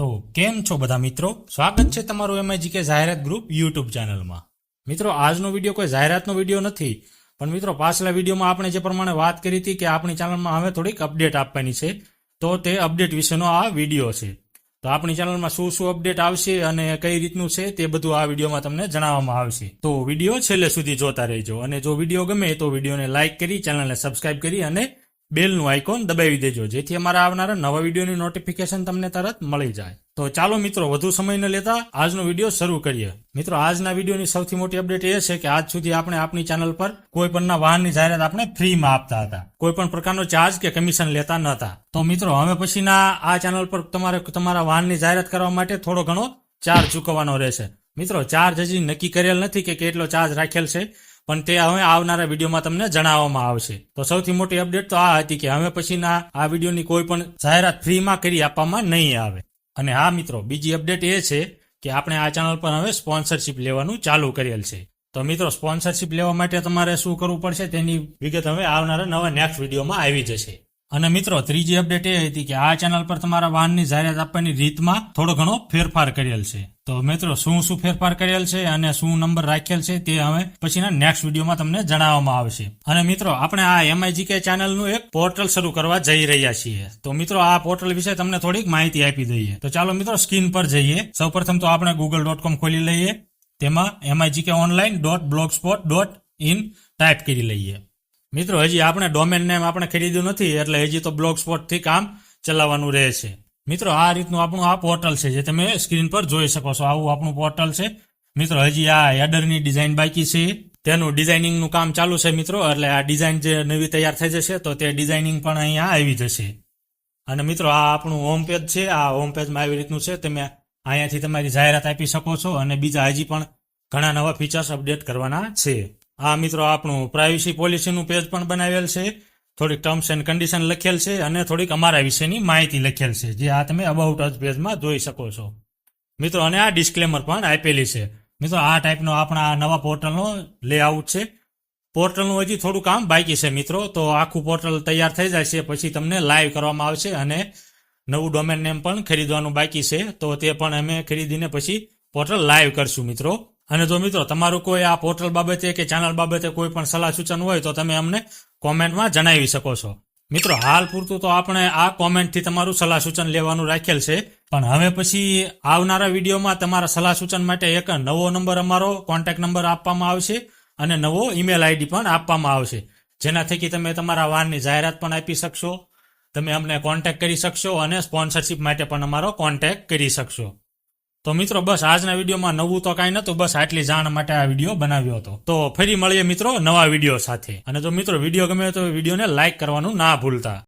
તો કેમ છો બધા મિત્રો? સ્વાગત છે તમારું એમઆઈજી કે જાહેરાત ગ્રુપ યુટ્યુબ ચેનલમાં. મિત્રો, આજનો વીડિયો કોઈ જાહેરાતનો વીડિયો નથી, પણ મિત્રો, પાછલા વિડીયોમાં આપણે જે પ્રમાણે વાત કરી હતી કે આપણી ચેનલમાં હવે થોડીક અપડેટ આપવાની છે, તો તે અપડેટ વિશેનો આ વીડિયો છે. તો આપણી ચેનલમાં શું શું અપડેટ આવશે અને કઈ રીતનું છે તે બધું આ વિડીયોમાં તમને જણાવવામાં આવશે. તો વીડિયો છેલ્લે સુધી જોતા રહેજો અને જો વીડિયો ગમે તો વિડીયોને લાઇક કરી, ચેનલને સબસ્ક્રાઇબ કરી અને બેલનું આઇકોન દબાવી દેજો. જેથી અમારા આવનારા નવા વિડીયોની નોટિફિકેશન તમને તરત મળી જાય. તો ચાલો મિત્રો, વધુ સમય ન લેતા આજનો વીડિયો શરૂ કરીએ. મિત્રો, આજના વિડીયોની સૌથી મોટી અપડેટ એ છે કે આજ સુધી આપણે આપણી ચેનલ પર કોઈ પણના વાહનની જાહેરાત આપણે ફ્રીમાં આપતા હતા. કોઈ પણ પ્રકારનો ચાર્જ કે કમિશન લેતા નહોતા તો મિત્રો હવે પછીના આ ચેનલ પર તમારે, તમારા વાહનની જાહેરાત કરવા માટે થોડો ઘણો ચાર્જ ચૂકવવાનો રહેશે. મિત્રો ચાર્જ હજી નક્કી કરેલ નથી કે કેટલો ચાર્જ રાખેલ છે. પણ તે હવે આવનારા વિડીયોમાં તમને જણાવવામાં આવશે. તો સૌથી મોટી અપડેટ તો આ હતી કે હવે પછીના આ વિડીયોની કોઈ પણ જાહેરાત ફ્રીમાં કરી આપવામાં નહીં આવે. અને હા મિત્રો, બીજી અપડેટ એ છે કે આપણે આ ચેનલ પર હવે સ્પોન્સરશિપ લેવાનું ચાલુ કરેલ છે. તો મિત્રો સ્પોન્સરશિપ લેવા માટે તમારે શું કરવું પડશે તેની વિગત હવે આવનારા નવા નેક્સ્ટ વિડીયોમાં આવી જશે. અને મિત્રો, ત્રીજી અપડેટ એ હતી કે આ ચેનલ પર તમારા વાહનની જાહેરાત આપવાની રીતમાં થોડો ઘણો ફેરફાર કરેલ છે. તો મિત્રો, શું શું ફેરફાર કરેલ છે અને શું નંબર રાખેલ છે તે હવે પછીના નેક્સ્ટ વિડીયોમાં તમને જણાવવામાં આવશે. અને મિત્રો, આપણે આ એમઆઈજી કે ચેનલનું એક પોર્ટલ શરૂ કરવા જઈ રહ્યા છીએ. તો મિત્રો, આ પોર્ટલ વિશે તમને થોડીક માહિતી આપી દઈએ. તો ચાલો મિત્રો સ્ક્રીન પર જઈએ. સૌપ્રથમ તો આપણે ગૂગલ ડોટ કોમ ખોલી લઈએ. તેમાં એમઆઈજી કે online dot blogspot dot in type કરી લઈએ. મિત્રો, હજી આપણે ડોમેન નેમ આપણે ખરીદ્યું નથી, એટલે હજી તો બ્લોગ સ્પોટથી કામ ચલાવવાનું રહે છે. મિત્રો, આ રીતનું આપણું આ પોર્ટલ છે, જે તમે સ્ક્રીન પર જોઈ શકો છો. આવું આપણું પોર્ટલ છે. મિત્રો, હજી આ હેડરની ડિઝાઇન બાકી છે. તેનું ડિઝાઇનિંગનું કામ ચાલુ છે, મિત્રો. એટલે આ ડિઝાઇન જે નવી તૈયાર થઈ જશે, તો તે ડિઝાઇનિંગ પણ અહીંયા આવી જશે. અને મિત્રો, આ આપણું હોમ પેજ છે. આ હોમ પેજમાં આવી રીતનું છે. તમે અહીંયાથી તમારી જાહેરાત આપી શકો છો અને બીજા હજી પણ ઘણા નવા ફીચર્સ અપડેટ કરવાના છે. આ મિત્રો, આપણું પ્રાઇવસી પોલિસીનું પેજ પણ બનાવેલ છે. થોડીક ટર્મ્સ એન્ડ કન્ડિશન લખેલ છે અને થોડીક અમારા વિશેની માહિતી લખેલ છે, જે આ તમે અબાઉટ અસ પેજમાં જોઈ શકો છો. મિત્રો, અને આ ડિસ્ક્લેમર પણ આપેલી છે. મિત્રો, આ ટાઈપનો આપણા નવા પોર્ટલનો લેઆઉટ છે. પોર્ટલનું હજી થોડું કામ બાકી છે, મિત્રો, તો આખું પોર્ટલ તૈયાર થઈ જાય છે, પછી તમને લાઈવ કરવામાં આવશે અને નવું ડોમેન નેમ પણ ખરીદવાનું બાકી છે. તો તે પણ અમે ખરીદીને પછી પોર્ટલ લાઈવ કરશું, મિત્રો. અને જો મિત્રો, તમારું કોઈ આ પોર્ટલ બાબતે કે ચેનલ બાબતે કોઈ પણ સલાહ સૂચન હોય તો તમે અમને કોમેન્ટમાં જણાવી શકો છો. મિત્રો, હાલ પૂરતું તો આપણે આ કોમેન્ટથી તમારું સલાહ સૂચન લેવાનું રાખેલ છે. પણ હવે પછી આવનારા વિડીયોમાં તમારા સલાહ સૂચન માટે એક નવો નંબર અમારો કોન્ટેક્ટ નંબર આપવામાં આવશે અને નવો ઈમેલ આઈડી પણ આપવામાં આવશે. જેના થકી તમે તમારા વાહનની જાહેરાત પણ આપી શકશો. તમે અમને કોન્ટેક્ટ કરી શકશો અને સ્પોન્સરશિપ માટે પણ અમારો કોન્ટેક્ટ કરી શકશો. તો મિત્રો, બસ આજના વિડીયોમાં નવું તો કાંઈ નતું બસ આટલી જાણ માટે આ વીડિયો બનાવ્યો હતો. તો ફરી મળીએ મિત્રો નવા વીડિયો સાથે. અને જો મિત્રો, વીડિયો ગમે તો વિડીયોને લાઇક કરવાનું ના ભૂલતા.